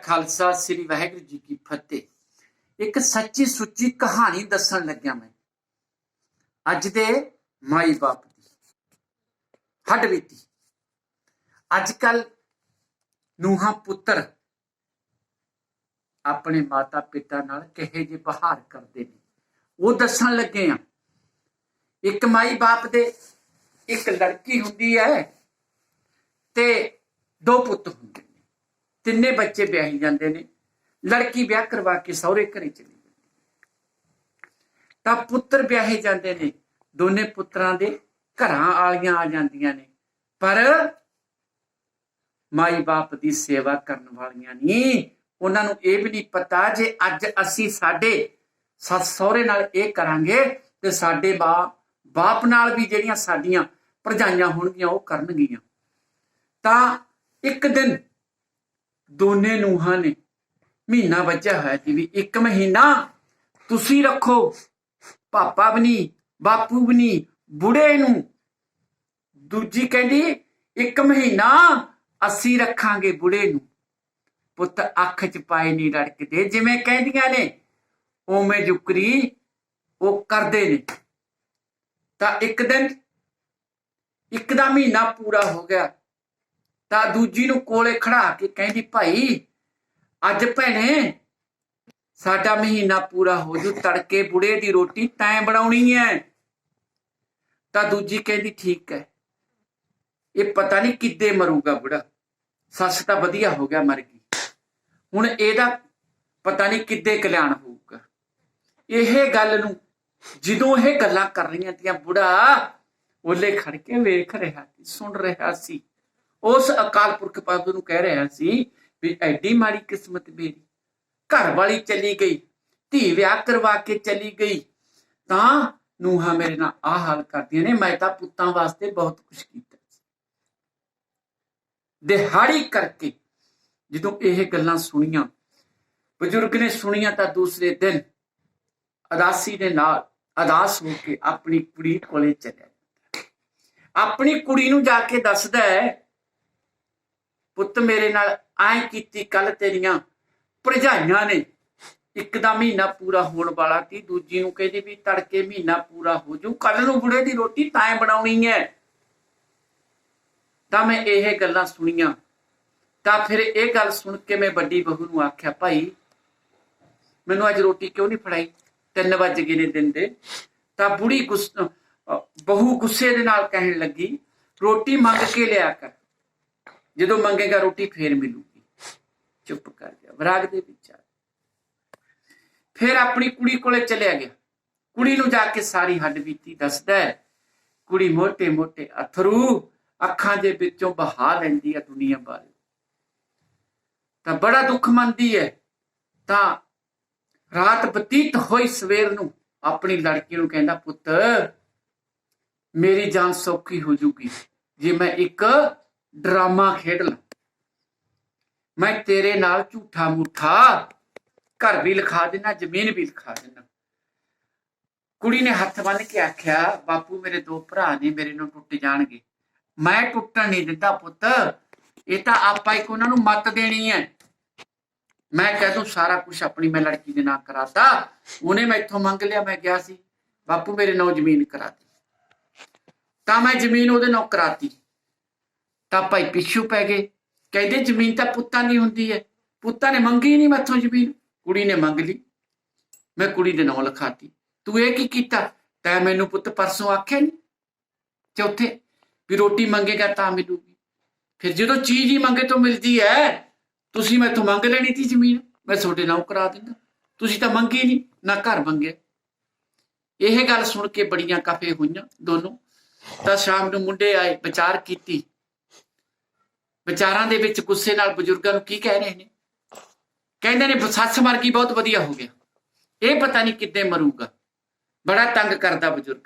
ਖਾਲਸਾ, ਸ੍ਰੀ ਵਾਹਿਗੁਰੂ ਜੀ ਕੀ ਫਤਿਹ। ਇੱਕ ਸੱਚੀ ਸੁੱਚੀ ਕਹਾਣੀ ਦੱਸਣ ਲੱਗਿਆ ਮੈਂ। ਅੱਜ ਦੇ ਮਾਈ ਬਾਪ ਦੀ, ਹੱਡ ਬੀਤੀ। ਅੱਜ ਕੱਲ ਨੂੰਹਾਂ ਪੁੱਤਰ ਆਪਣੇ ਮਾਤਾ ਪਿਤਾ ਨਾਲ ਕਿਹੇ ਜੇ ਬਹਾਰ ਕਰਦੇ ਨੇ, ਉਹ ਦੱਸਣ ਲੱਗੇ ਆ। ਇੱਕ ਮਾਈ ਬਾਪ ਦੇ ਇੱਕ ਲੜਕੀ ਹੁੰਦੀ ਹੈ ਤੇ ਦੋ ਪੁੱਤ ਹੁੰਦੇ ਤਿੰਨੇ ਬੱਚੇ ਵਿਆਹੀ ਜਾਂਦੇ ਨੇ। ਲੜਕੀ ਵਿਆਹ ਕਰਵਾ ਕੇ ਸਹੁਰੇ ਘਰੇ ਚਲੀ ਜਾਂਦੀ ਤਾਂ ਪੁੱਤਰ ਵਿਆਹੇ ਜਾਂਦੇ ਨੇ। ਦੋਨੇ ਪੁੱਤਰਾਂ ਦੇ ਘਰਾਂ ਵਾਲੀਆਂ ਆ ਜਾਂਦੀਆਂ ਨੇ। ਪਰ ਮਾਈ ਬਾਪ ਦੀ ਸੇਵਾ ਕਰਨ ਵਾਲੀਆਂ ਨਹੀਂ ਉਹਨਾਂ ਨੂੰ ਇਹ ਵੀ ਨਹੀਂ ਪਤਾ ਜੇ ਅੱਜ ਅਸੀਂ ਸਾਡੇ ਸੱਸ ਸਹੁਰੇ ਨਾਲ ਇਹ ਕਰਾਂਗੇ ਤੇ ਸਾਡੇ ਬਾਪ ਬਾਪ ਨਾਲ ਵੀ ਜਿਹੜੀਆਂ ਸਾਡੀਆਂ ਭਰਜਾਈਆਂ ਹੋਣਗੀਆਂ, ਉਹ ਕਰਨਗੀਆਂ। ਤਾਂ ਇੱਕ ਦਿਨ ਦੋਨੇ ਨੂੰਹਾਂ ਨੇ। ਮਹੀਨਾ ਵੱਜਿਆ ਹੋਇਆ ਜੀ ਵੀ ਇੱਕ ਮਹੀਨਾ ਤੁਸੀਂ ਰੱਖੋ। ਪਾਪਾ ਵੀ ਨਹੀਂ, ਬਾਪੂ ਵੀ ਨਹੀਂ, ਬੁੜੇ ਨੂੰ। ਦੂਜੀ ਕਹਿੰਦੀ, ਇੱਕ ਮਹੀਨਾ ਅਸੀਂ ਰੱਖਾਂਗੇ ਬੁੜੇ ਨੂੰ। ਪੁੱਤ ਅੱਖ ਚ ਪਾਏ ਨਹੀਂ ਰੜਕਦੇ। ਜਿਵੇਂ ਕਹਿੰਦੀਆਂ ਨੇ ਓਵੇਂ ਜੁਕਰੀ ਉਹ ਕਰਦੇ ਨੇ। ਤਾਂ ਇੱਕ ਦਿਨ, ਇੱਕ ਦਾ ਮਹੀਨਾ ਪੂਰਾ ਹੋ ਗਿਆ। ਤਾਂ ਦੂਜੀ ਨੂੰ ਕੋਲੇ ਖੜਾ ਕੇ ਕਹਿੰਦੀ, ਭਾਈ, ਅੱਜ ਭੈਣੇ ਸਾਡਾ ਮਹੀਨਾ ਪੂਰਾ ਹੋ ਜੂ, ਤੜਕੇ ਬੁੜੇ ਦੀ ਰੋਟੀ ਤੈਂ ਬਣਾਉਣੀ ਹੈ ਤਾਂ ਦੂਜੀ ਕਹਿੰਦੀ, ਠੀਕ ਹੈ ਇਹ ਪਤਾ ਨਹੀਂ ਕਿੱਦੇ ਮਰੂਗਾ ਬੁੜਾ। ਸੱਸ ਤਾਂ ਵਧੀਆ ਹੋ ਗਿਆ ਮਰ ਗਈ ਹੁਣ ਇਹਦਾ ਪਤਾ ਨਹੀਂ ਕਿੱਦੇ ਕਲਿਆਣ ਹੋਊਗਾ। ਇਹ ਗੱਲ ਨੂੰ ਜਦੋਂ ਇਹ ਗੱਲਾਂ ਕਰ ਰਹੀਆਂ ਤੀਆਂ ਬੁੜਾ, ਉਹਲੇ ਖੜ ਕੇ ਵੇਖ ਰਿਹਾ ਸੀ, ਸੁਣ ਰਿਹਾ ਸੀ। ਉਸ ਅਕਾਲ ਪੁਰਖ ਪਾਪ ਨੂੰ ਕਹਿ ਰਿਹਾ ਸੀ ਵੀ ਐਡੀ ਮਾੜੀ ਕਿਸਮਤ ਮੇਰੀ, ਘਰ ਵਾਲੀ ਚਲੀ ਗਈ, ਧੀ ਵਿਆਹ ਕਰਵਾ ਕੇ ਚਲੀ ਗਈ, ਤਾਂ ਨੂੰਹਾਂ ਮੇਰੇ ਨਾਲ ਆ ਹਾਲ ਕਰਦੀਆਂ ਨੇ, ਮੈਂ ਤਾਂ ਪੁੱਤਾਂ ਵਾਸਤੇ ਬਹੁਤ ਕੁਝ ਕੀਤਾ ਦਿਹਾੜੀ ਕਰਕੇ ਜਦੋਂ ਇਹ ਗੱਲਾਂ ਸੁਣੀਆਂ, ਬਜ਼ੁਰਗ ਨੇ ਸੁਣੀਆਂ ਤਾਂ ਦੂਸਰੇ ਦਿਨ ਅਦਾਸੀ ਦੇ ਨਾਲ ਅਦਾਸ ਹੋ ਕੇ ਆਪਣੀ ਕੁੜੀ ਕੋਲੇ ਚਲਿਆ ਆਪਣੀ ਕੁੜੀ ਨੂੰ ਜਾ ਕੇ ਦੱਸਦਾ ਹੈ ਪੁੱਤ ਮੇਰੇ ਨਾਲ ਐ ਕੀਤੀ ਕੱਲ ਤੇਰੀਆਂ ਭਰਜਾਈਆਂ ਨੇ। ਇੱਕ ਦਾ ਮਹੀਨਾ ਪੂਰਾ ਹੋਣ ਵਾਲਾ ਸੀ, ਦੂਜੀ ਨੂੰ ਕਹਿੰਦੀ ਵੀ ਤੜਕੇ ਮਹੀਨਾ ਪੂਰਾ ਹੋ ਜੂ ਕੱਲ ਨੂੰ ਬੁੜੇ ਦੀ ਰੋਟੀ ਤਾਂ ਬਣਾਉਣੀ ਹੈ ਤਾਂ ਮੈਂ ਇਹ ਗੱਲਾਂ ਸੁਣੀਆਂ। ਤਾਂ ਫਿਰ ਇਹ ਗੱਲ ਸੁਣ ਕੇ ਮੈਂ ਵੱਡੀ ਬਹੂ ਨੂੰ ਆਖਿਆ, ਭਾਈ, ਮੈਨੂੰ ਅੱਜ ਰੋਟੀ ਕਿਉਂ ਨਹੀਂ ਫੜਾਈ? 3 ਵਜ ਗਏ ਨੇ ਦਿਨ ਦੇ। ਤਾਂ ਬੁੜੀ ਗੁੱਸ ਬਹੂ ਗੁੱਸੇ ਦੇ ਨਾਲ ਕਹਿਣ ਲੱਗੀ, ਰੋਟੀ ਮੰਗ ਕੇ ਲਿਆ ਕਰ। ਜਦੋਂ ਮੰਗੇਗਾ ਰੋਟੀ, ਫੇਰ ਮਿਲੂਗੀ। ਚੁੱਪ ਕਰ ਗਿਆ, ਵਿਰਾਗ ਦੇ ਵਿੱਚ ਆ ਫਿਰ ਆਪਣੀ ਕੁੜੀ ਕੋਲੇ ਚਲਿਆ ਗਿਆ। ਕੁੜੀ ਨੂੰ ਜਾ ਕੇ ਸਾਰੀ ਹੱਡ ਬੀਤੀ, ਦੱਸਦਾ ਹੈ, ਕੁੜੀ ਮੋਟੇ ਮੋਟੇ ਅਥਰੂ ਅੱਖਾਂ ਦੇ ਵਿੱਚੋਂ ਬਹਾ ਲੈਂਦੀ ਹੈ ਦੁਨੀਆ ਬਾਰੇ। ਤਾਂ ਬੜਾ ਦੁੱਖ ਮੰਦੀ ਹੈ। ਤਾਂ ਰਾਤ ਬਤੀਤ ਹੋਈ ਸਵੇਰ ਨੂੰ ਆਪਣੀ ਲੜਕੀ ਨੂੰ ਕਹਿੰਦਾ, ਪੁੱਤ, ਮੇਰੀ ਜਾਨ ਸੌਖੀ ਹੋ ਜੂਗੀ। ਜੇ ਮੈਂ ਇੱਕ ਡਰਾਮਾ ਖੇਡ ਲਾ। ਮੈਂ ਤੇਰੇ ਨਾਲ ਝੂਠਾ ਮੂਠਾ ਘਰ ਵੀ ਲਿਖਾ ਦੇਣਾ ਜ਼ਮੀਨ ਵੀ ਲਿਖਾ ਦੇਣਾ ਕੁੜੀ ਨੇ ਹੱਥ ਬੰਨ ਕੇ ਆਖਿਆ, ਬਾਪੂ, ਮੇਰੇ ਦੋ ਭਰਾ ਨੇ, ਮੇਰੇ ਨੂੰ ਟੁੱਟ ਜਾਣਗੇ। ਮੈਂ ਟੁੱਟਣ ਨਹੀਂ ਦਿੱਤਾ ਪੁੱਤ। ਇਹ ਤਾਂ ਆਪਾਂ ਇੱਕ ਉਹਨਾਂ ਨੂੰ ਮੱਤ ਦੇਣੀ ਹੈ। ਮੈਂ ਕਹਿ ਤੂੰ ਸਾਰਾ ਕੁਝ ਆਪਣੀ ਮੈਂ ਲੜਕੀ ਦੇ ਨਾਂ ਕਰਾਤਾ। ਉਹਨੇ ਮੈਥੋਂ ਮੰਗ ਲਿਆ, ਮੈਂ ਗਿਆ ਸੀ। ਬਾਪੂ, ਮੇਰੇ ਨਾਂ ਜ਼ਮੀਨ ਕਰਾਤੀ ਤਾਂ ਮੈਂ ਜ਼ਮੀਨ ਉਹਦੇ ਨਾਂ ਕਰਾਤੀ। ਤਾਂ ਭਾਈ ਪਿੱਛੂ ਪੈ ਗਏ। ਕਹਿੰਦੇ ਜ਼ਮੀਨ ਤਾਂ ਪੁੱਤਾਂ ਦੀ ਹੁੰਦੀ ਹੈ। ਪੁੱਤਾਂ ਨੇ ਮੰਗੀ ਨਹੀਂ ਮੈਥੋਂ ਜ਼ਮੀਨ। ਕੁੜੀ ਨੇ ਮੰਗ ਲਈ। ਮੈਂ ਕੁੜੀ ਦੇ ਨਾਂ ਲਿਖਾਤੀ। ਤੂੰ ਇਹ ਕੀ ਕੀਤਾ? ਤੈਂ ਮੈਨੂੰ ਪੁੱਤ ਪਰਸੋਂ ਆਖਿਆ ਨਹੀਂ ਚੌਥੇ, ਵੀ ਰੋਟੀ ਮੰਗੇਗਾ ਤਾਂ ਮਿਲੂਗੀ। ਫਿਰ ਜਦੋਂ ਚੀਜ਼ ਹੀ ਮੰਗੇ ਤੋਂ ਮਿਲਦੀ ਹੈ, ਤੁਸੀਂ ਮੈਥੋਂ ਮੰਗ ਲੈਣੀ ਸੀ ਜ਼ਮੀਨ। ਮੈਂ ਤੁਹਾਡੇ ਨਾਲ ਕਰਾ ਦਿੰਦਾ। ਤੁਸੀਂ ਤਾਂ ਮੰਗੀ ਨਹੀਂ ਨਾ ਘਰ ਮੰਗੇ ਇਹ ਗੱਲ ਸੁਣ ਕੇ ਬੜੀਆਂ ਕਾਫੇ ਹੋਈਆਂ ਦੋਨੋਂ। ਤਾਂ ਸ਼ਾਮ ਨੂੰ ਮੁੰਡੇ ਆਏ, ਵਿਚਾਰ ਕੀਤੀ। ਵਿਚਾਰਾਂ ਦੇ ਵਿੱਚ ਗੁੱਸੇ ਨਾਲ ਬਜ਼ੁਰਗਾਂ ਨੂੰ ਕੀ ਕਹਿ ਰਹੇ ਨੇ? ਕਹਿੰਦੇ ਨੇ, ਸੱਸ ਮਰ ਗਈ ਬਹੁਤ ਵਧੀਆ ਹੋ ਗਿਆ। ਇਹ ਪਤਾ ਨਹੀਂ ਕਿੱਦਾਂ ਮਰੂਗਾ। ਬੜਾ ਤੰਗ ਕਰਦਾ ਬਜ਼ੁਰਗ।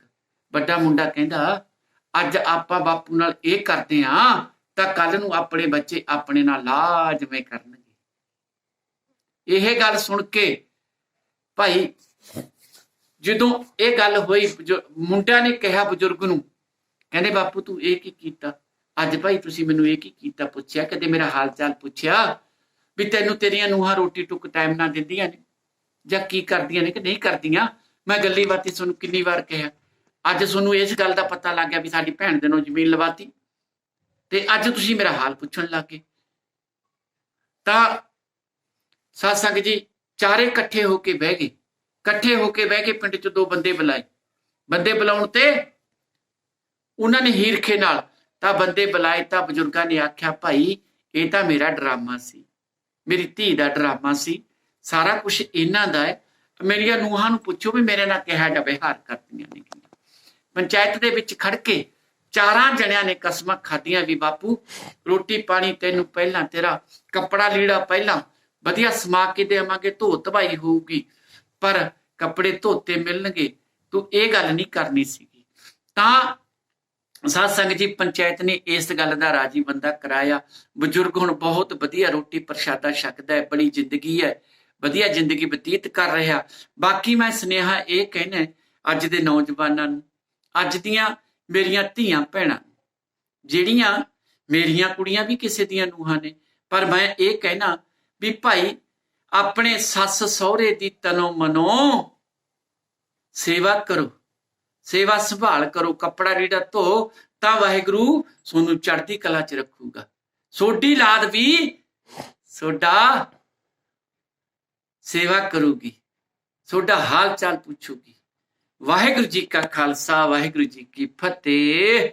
ਵੱਡਾ ਮੁੰਡਾ ਕਹਿੰਦਾ, ਅੱਜ ਆਪਾਂ ਬਾਪੂ ਨਾਲ ਇਹ ਕਰਦੇ ਆ, ਤਾਂ ਕੱਲ ਨੂੰ ਆਪਣੇ ਬੱਚੇ ਆਪਣੇ ਨਾਲ ਲਾਜ਼ਮੇ ਕਰਨਗੇ। ਇਹ ਗੱਲ ਸੁਣ ਕੇ ਭਾਈ, ਜਦੋਂ ਇਹ ਗੱਲ ਹੋਈ, ਬਜ਼ੁ- ਮੁੰਡਿਆਂ ਨੇ ਕਿਹਾ ਬਜ਼ੁਰਗ ਨੂੰ, ਕਹਿੰਦੇ, ਬਾਪੂ ਤੂੰ ਇਹ ਕੀ ਕੀਤਾ? ਅੱਜ ਭਾਈ ਤੁਸੀਂ ਮੈਨੂੰ ਇਹ ਕੀ ਕੀਤਾ ਪੁੱਛਿਆ? ਕਦੇ ਮੇਰਾ ਹਾਲ ਚਾਲ ਪੁੱਛਿਆ? ਵੀ ਤੈਨੂੰ ਤੇਰੀਆਂ ਨੂੰਹਾਂ ਰੋਟੀ ਟੁੱਕ ਟਾਈਮ ਨਾਲ ਦਿੰਦੀਆਂ ਨੇ? ਜਾਂ ਕੀ ਕਰਦੀਆਂ ਨੇ ਕਿ ਨਹੀਂ ਕਰਦੀਆਂ? ਮੈਂ ਗੱਲੀ ਬਾਤੀ ਤੁਹਾਨੂੰ ਕਿੰਨੀ ਵਾਰ ਕਿਹਾ। ਅੱਜ ਤੁਹਾਨੂੰ ਇਸ ਗੱਲ ਦਾ ਪਤਾ ਲੱਗ ਗਿਆ ਵੀ ਸਾਡੀ ਭੈਣ ਦੇ ਨੂੰ ਜ਼ਮੀਨ ਲਵਾਤੀ। ਤੇ ਅੱਜ ਤੁਸੀਂ ਮੇਰਾ ਹਾਲ ਪੁੱਛਣ ਲੱਗੇ। ਤਾਂ ਸਾਧ ਸੰਗਤ ਜੀ, ਚਾਰੇ ਇਕੱਠੇ ਹੋ ਕੇ ਬਹਿ ਗਏ। ਇਕੱਠੇ ਹੋ ਕੇ ਬਹਿ ਕੇ ਪਿੰਡ ਚ ਦੋ ਬੰਦੇ ਬੁਲਾਏ। ਬੰਦੇ ਬੁਲਾਉਣ ਤੇ ਉਹਨਾਂ ਨੇ ਹੀਰਖੇ ਨਾਲ ਤਾਂ ਬੰਦੇ ਬੁਲਾਏ ਤਾਂ ਬਜ਼ੁਰਗਾਂ ਨੇ ਆਖਿਆ, ਭਾਈ, ਇਹ ਤਾਂ ਮੇਰਾ ਡਰਾਮਾ ਸੀ। ਮੇਰੀ ਧੀ ਦਾ ਡਰਾਮਾ ਸੀ। ਸਾਰਾ ਕੁਝ ਇਹਨਾਂ ਦਾ ਹੈ। ਮੇਰੀਆਂ ਨੂੰਹਾਂ ਨੂੰ ਪੁੱਛੋ ਵੀ ਮੇਰੇ ਨਾਲ ਕਿਹਾ ਜਾ ਵਿਹਾਰ ਕਰਦੀਆਂ ਨੇ ਪੰਚਾਇਤ ਦੇ ਵਿੱਚ ਖੜ ਕੇ ਚਾਰਾਂ ਜਣਿਆਂ ਨੇ ਕਸਮਾਂ ਖਾਧੀਆਂ ਵੀ ਬਾਪੂ। ਰੋਟੀ ਪਾਣੀ ਤੈਨੂੰ ਪਹਿਲਾਂ ਤੇਰਾ, ਕੱਪੜਾ ਲੀੜਾ ਪਹਿਲਾਂ। ਵਧੀਆ ਸਮਾ ਕੇ ਦੇਵਾਂਗੇ, ਧੋ ਧਵਾਈ ਹੋਊਗੀ। ਪਰ ਕੱਪੜੇ ਧੋਤੇ ਮਿਲਣਗੇ। ਤੂੰ ਇਹ ਗੱਲ ਨਹੀਂ ਕਰਨੀ ਸੀਗੀ। ਤਾਂ ਸਾਧ ਸੰਗਤ ਜੀ, ਪੰਚਾਇਤ ਨੇ ਇਸ ਗੱਲ ਦਾ ਰਾਜੀ ਬੰਦਾ ਕਰਾਇਆ। ਬਜ਼ੁਰਗ ਹੁਣ ਬਹੁਤ ਵਧੀਆ ਰੋਟੀ ਪ੍ਰਸ਼ਾਦਾ ਛਕਦਾ ਹੈ, ਬੜੀ ਜ਼ਿੰਦਗੀ ਹੈ, ਵਧੀਆ ਜ਼ਿੰਦਗੀ ਬਤੀਤ ਕਰ ਰਿਹਾ। ਬਾਕੀ ਮੈਂ ਸੁਨੇਹਾ ਇਹ ਕਹਿਣਾ ਅੱਜ ਦੇ ਨੌਜਵਾਨਾਂ ਨੂੰ, ਅੱਜ ਦੀਆਂ ਮੇਰੀਆਂ ਧੀਆਂ ਭੈਣਾਂ, ਜਿਹੜੀਆਂ ਮੇਰੀਆਂ ਕੁੜੀਆਂ ਵੀ ਕਿਸੇ ਦੀਆਂ ਨੂੰਹਾਂ ਨੇ, ਪਰ ਮੈਂ ਇਹ ਕਹਿਣਾ ਵੀ ਭਾਈ, ਆਪਣੇ ਸੱਸ ਸਹੁਰੇ ਦੀ ਤਨੋ ਮਨੋ ਸੇਵਾ ਕਰੋ। ਸੇਵਾ ਸੰਭਾਲ ਕਰੋ, ਕੱਪੜਾ ਰੀੜਾ ਧੋ, ਤਾਂ ਵਾਹਿਗੁਰੂ ਤੁਹਾਨੂੰ ਚੜ੍ਹਦੀ ਕਲਾ 'ਚ ਰੱਖੂਗਾ। ਸੋਡੀ ਲਾਦ ਵੀ ਸੋਡਾ ਸੇਵਾ ਕਰੂਗੀ ਸੋਡਾ ਹਾਲ ਚਾਲ ਪੁੱਛੂਗੀ। ਵਾਹਿਗੁਰੂ ਜੀ ਕਾ ਖਾਲਸਾ, ਵਾਹਿਗੁਰੂ ਜੀ ਕੀ ਫਤਿਹ।